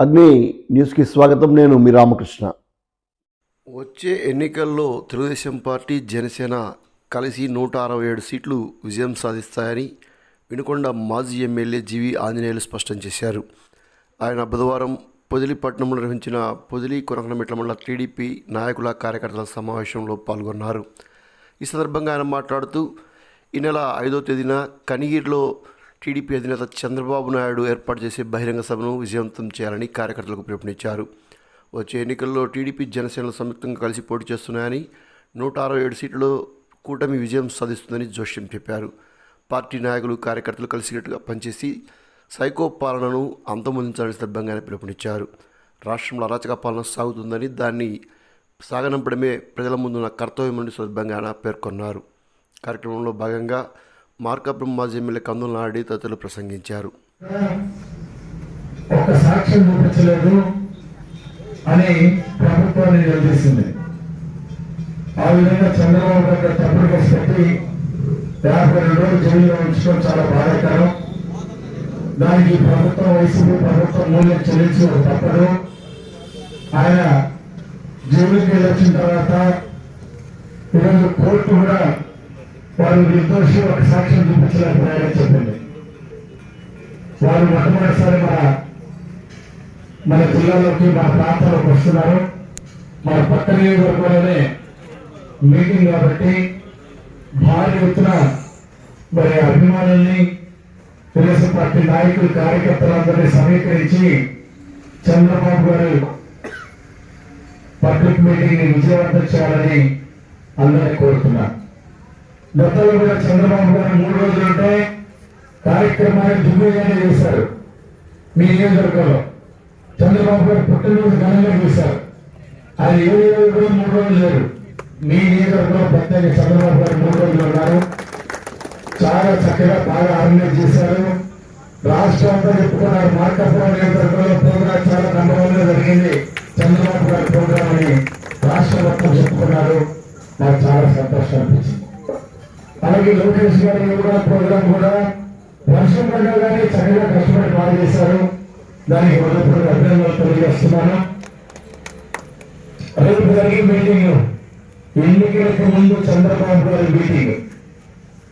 అగ్ని న్యూస్కి స్వాగతం. నేను మీ రామకృష్ణ. వచ్చే ఎన్నికల్లో తెలుగుదేశం పార్టీ జనసేన కలిసి నూట అరవై ఏడు సీట్లు విజయం సాధిస్తాయని వినుకొండ మాజీ ఎమ్మెల్యే జీవి ఆంజనేయులు స్పష్టం చేశారు. ఆయన బుధవారం పొదిలిపట్నంలో నిర్వహించిన పొదిలి కొనకనమెట్ల మండల టీడీపీ నాయకుల కార్యకర్తల సమావేశంలో పాల్గొన్నారు. ఈ సందర్భంగా ఆయన మాట్లాడుతూ ఈ నెల ఐదో తేదీన కనిగిరిలో టీడీపీ అధినేత చంద్రబాబు నాయుడు ఏర్పాటు చేసే బహిరంగ సభను విజయవంతం చేయాలని కార్యకర్తలకు పిలుపునిచ్చారు. వచ్చే ఎన్నికల్లో టీడీపీ జనసేనలు సంయుక్తంగా కలిసి పోటీ చేస్తున్నాయని నూట అరవై ఏడు సీట్లలో కూటమి విజయం సాధిస్తుందని జోష్యం చెప్పారు. పార్టీ నాయకులు కార్యకర్తలు కలిసికట్టుగా పనిచేసి సైకో పాలనను అంతమొందించాలని సందర్భంగా పిలుపునిచ్చారు. రాష్ట్రంలో అరాచక పాలన సాగుతుందని దాన్ని సాగనంపడమే ప్రజల ముందున్న కర్తవ్యమని సందర్భంగా ఆయన పేర్కొన్నారు. కార్యక్రమంలో భాగంగా మార్కాపురం మాజీ ఎమ్మెల్యే కందుల నాయుడు తదితరులు ప్రసంగించారు. ఒక సాక్ష్యం చూపించలేదు అని ప్రభుత్వాన్ని నిలదీసింది ఆ విధంగా చంద్రబాబు గారు తప్పుడు కేసు పెట్టి యాభై రెండు రోజులు జైల్లో ఉంచడం చాలా బాధాకరం. దానికి ప్రభుత్వం వైసీపీ ప్రభుత్వం మూల్యం చెల్లించడం తప్పదు. ఆయన జైలుకి వెళ్ళొచ్చిన తర్వాత ఈరోజు కోర్టు కూడా వారు నిర్దోషి ఒక సాక్ష్యం చూపించలేకపోయారని చెప్పింది వారు మొట్టమొదటిసారి మన మన జిల్లాలోకి మన ప్రాంతాలకు వస్తున్నారు. మన పక్క నియోజకవర్గంలోనే మీటింగ్ కాబట్టి భారీ ఎత్తున మరి అభిమానుల్ని తెలుగుదేశం పార్టీ నాయకులు కార్యకర్తలందరినీ సమీకరించి చంద్రబాబు గారు పబ్లిక్ మీటింగ్ని విజయవంతం చేయాలని అందరినీ కోరుతున్నారు గతంలో కూడా చంద్రబాబు గారు మూడు రోజులు అంటే కార్యక్రమాన్ని దిగ్విజయంగా చేశారు. మీ నియోజకవర్గంలో. చంద్రబాబు గారు పుట్టినరోజు ఘనంగా చేశారు. అది ఏ రోజు కూడా మూడు రోజులు లేరు. మీ నియోజకవర్గంలో ప్రత్యేక చంద్రబాబు గారు మూడు రోజులు ఉన్నారు. చాలా చక్కగా బాగా ఆర్గనైజ్ చేశారు. రాష్ట్రం అంతా చెప్పుకున్నారు. మార్కాపురం నియోజకవర్గంలో ప్రోగ్రామ్ చాలా నెంబర్ వన్ జరిగింది. చంద్రబాబు గారి ప్రోగ్రామ్ అని రాష్ట్ర మొత్తం చెప్పుకున్నారు. నాకు చాలా సంతోషం అనిపించింది. అలాగే లోకేష్ గారి కూడా ప్రోగ్రామ్ కూడా వర్షం పడగానే చక్కగా కష్టపడి బాగా చేశారు. దానికి మొదటి అభినందనలు తెలియజేస్తున్నాను. రేపు జరిగే మీటింగ్ ఎన్నికలకు ముందు చంద్రబాబు గారి మీటింగ్.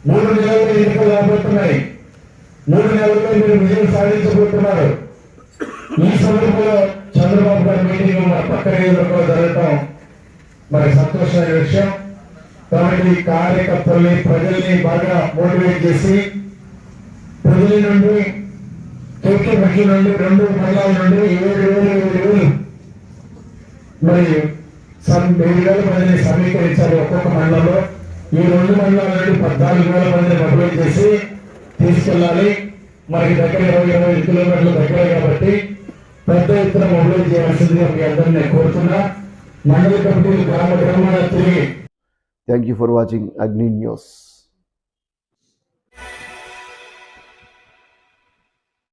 మూడు నెలలు ఎన్నికలు రాబోతున్నాయి. మూడు నెలల్లో మీరు విజయం సాధించబోతున్నారు. ఈ సందర్భంలో చంద్రబాబు గారి మీటింగ్ మన పక్క జరగటం మరి సంతోషమైన విషయం. కాబట్టి కార్యకర్తల్ని ప్రజల్ని బాగా మోటివేట్ చేసి ప్రజల నుండి తొక్కి మహిళ నుండి రెండు మండలాల నుండి ఏడు వేలు ఏడు వేలు. మరి ఏడు వేల మందిని సమీకరించారు ఒక్కొక్క మండలంలో. ఈ రెండు మండలాల నుండి పద్నాలుగు వేల మందిని మొబైల్ చేసి తీసుకెళ్ళాలి. మనకి దగ్గర ఇరవై ఇరవై ఐదు కిలోమీటర్లు దగ్గర కాబట్టి పెద్ద ఎత్తున మొబైల్ చేయాల్సిందిగా మీ అందరినీ నేను కోరుతున్నా. మండల కమిటీలు గ్రామ గ్రామాల తిరిగి Thank you for watching Agni News.